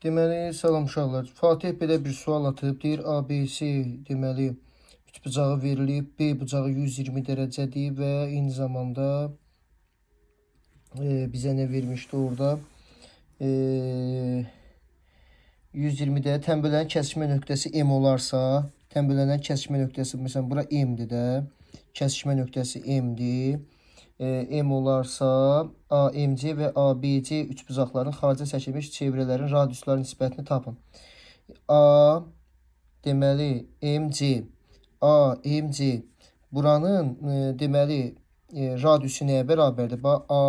Deməli, salam uşaqlar. Fatih belə bir sual atıb. Deyir ABC deməli üç bucağı verilib. B bucağı 120 dərəcədir və eyni zamanda e, bizə nə vermişdi orada? E, 120-də tənbələnin kəsişmə nöqtəsi M olarsa, tənbələnin kəsişmə nöqtəsi məsələn bura M-dir də. Kəsişmə nöqtəsi M-dir. E, M olarsa AMC və ABC üçbucaqların xaricə çəkilmiş çevrələrin radiusları nisbətini tapın. A deməli MC AMC buranın e, deməli e, radiusu nəyə bərabərdir? Bax A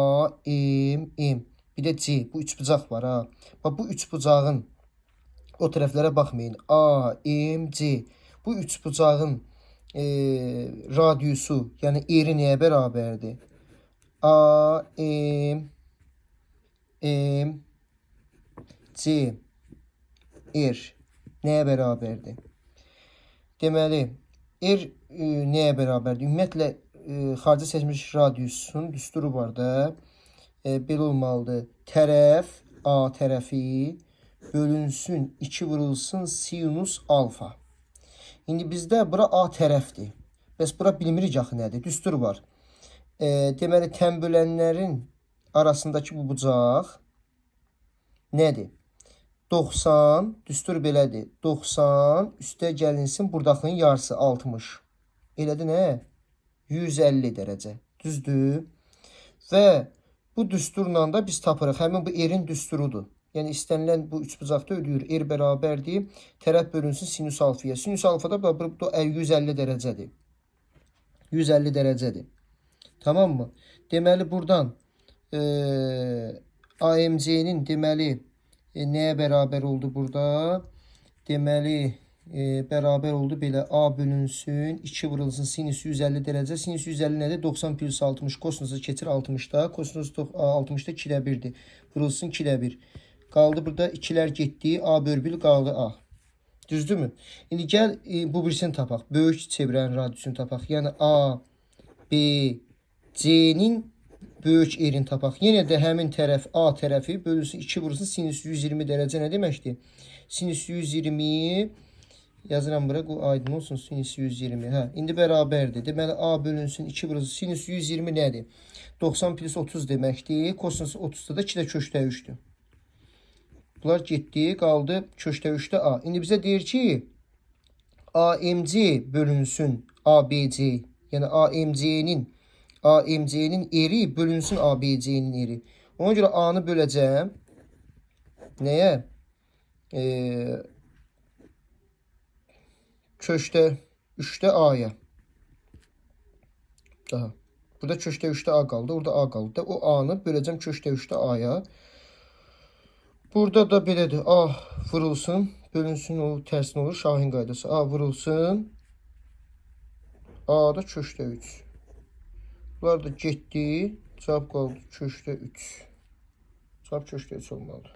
M M bir də C bu üçbucaq var ha. Bax bu üçbucağın o tərəflərə baxmayın. A M C bu üçbucağın e, radiusu, yəni eri nəyə bərabərdir? A M M C R nəyə bərabərdir? Deməli, R e, nəyə bərabərdir? Ümumiyyətlə e, xarici seçilmiş radiusun düsturu var da. E, belə olmalıdır. Tərəf A tərəfi bölünsün 2 vurulsun sinus alfa. İndi bizdə bura A tərəfdir. Bəs bura bilmirik axı nədir? Düstur var. E, deməli tənbölənlərin arasındakı bu bucaq nədir? 90, düstur belədir. 90 üstə gəlinsin burdakının yarısı 60. Elədir nə? 150 dərəcə. Düzdür? Və bu düsturla da biz tapırıq. Həmin bu erin düsturudur. Yəni istənilən bu üçbucaqda ödəyir. Er bərabərdir. Tərəf bölünsün sinus alfaya. Sinus alfada bu bu 150 dərəcədir. 150 dərəcədir. Tamam mı? Deməli buradan e, AMC-nin deməli e, nəyə bərabər oldu burada? Deməli e, bərabər oldu belə A bölünsün 2 vurulsun sinüs 150 dərəcə. Sinüs 150 nədir? 90 plus 60 kosinüsü keçir 60-da. Kosinüs 60-da 2-də 1-dir. Vurulsun 2-də 1. Qaldı burada 2-lər getdi. A bölgül qaldı A. Düzdürmü? İndi gəl e, bu birisini tapaq. Böyük çevrənin radiusunu tapaq. Yəni A, B, C-nin böyük erini tapaq. Yenə də həmin tərəf A tərəfi bölünsün 2 vurulsun sinüs 120 dərəcə nə deməkdir? Sinüs 120 yazıram bura bu aydın olsun sinüs 120. Hə, indi bərabərdir. Deməli A bölünsün 2 vurulsun sinüs 120 nədir? 90 plus 30 deməkdir. Kosinüs 30-da da 2 də köşdə 3-dür. Bunlar getdi, qaldı köşdə 3-də A. İndi bizə deyir ki, AMC bölünsün ABC. Yəni AMC-nin AMC-nin eri bölünsün ABC-nin eri. Ona görə A-nı böləcəm. Nəyə? Ee, köşdə 3-də A-ya. Daha. Burada köşdə 3-də A qaldı. Orada A qaldı. O A-nı böləcəm köşdə 3-də A-ya. Burada da belədir. A vurulsun, bölünsün o tərsinə olur. Şahin qaydası. A vurulsun. A da köşdə 3. Bunlar da getdi. Cavab qaldı köşdə 3. Cavab köşdə 3 olmalıdır.